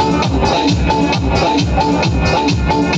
Thank you.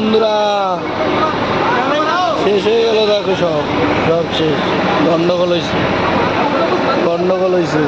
বন্ধুরা। শেষ হয়ে গেল দেখো সব। সব শেষ। গন্ডগোল হয়েছে গন্ডগোল হয়েছে